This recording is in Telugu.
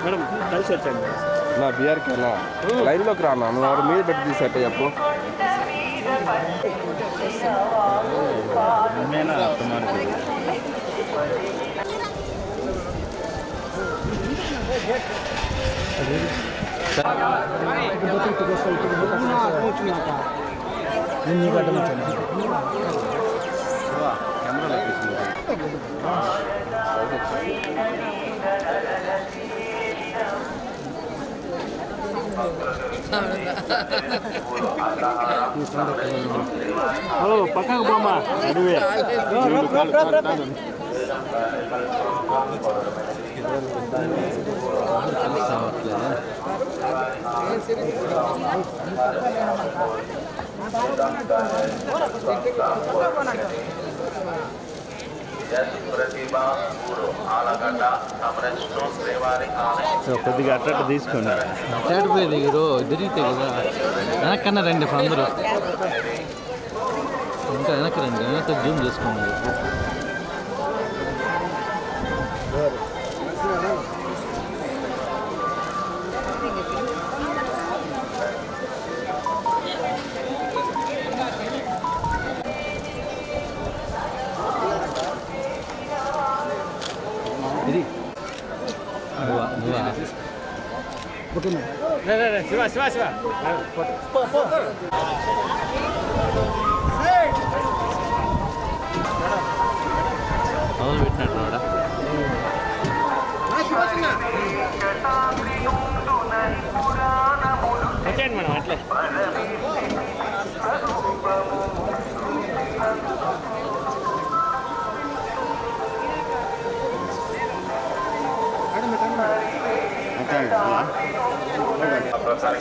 మేడం కలిసి వచ్చండి నా బీఆర్కి అన్న లైన్లోకి రా అన్న నువ్వు ఎవరి మీద పెట్టి తీసేట చెప్పు. ஹலோ பக்கம் போமா நடுவே. சரி అడివే కొద్దిగా అట్ట తీసుకోండి మాట్లాడిపోయేది దిగురు తిరిగితే కదా. వెనక్కన్నా రండి ఇప్పుడు అందరూ. ఇంకా వెనక్కి రండి వెనక్కి జూమ్ చేసుకోండి. ఇది నువ్వా నువ్వా శివ శివ శివ మొదలు పెట్టినట్టు రాడా వచ్చేయండి మేడం అట్లే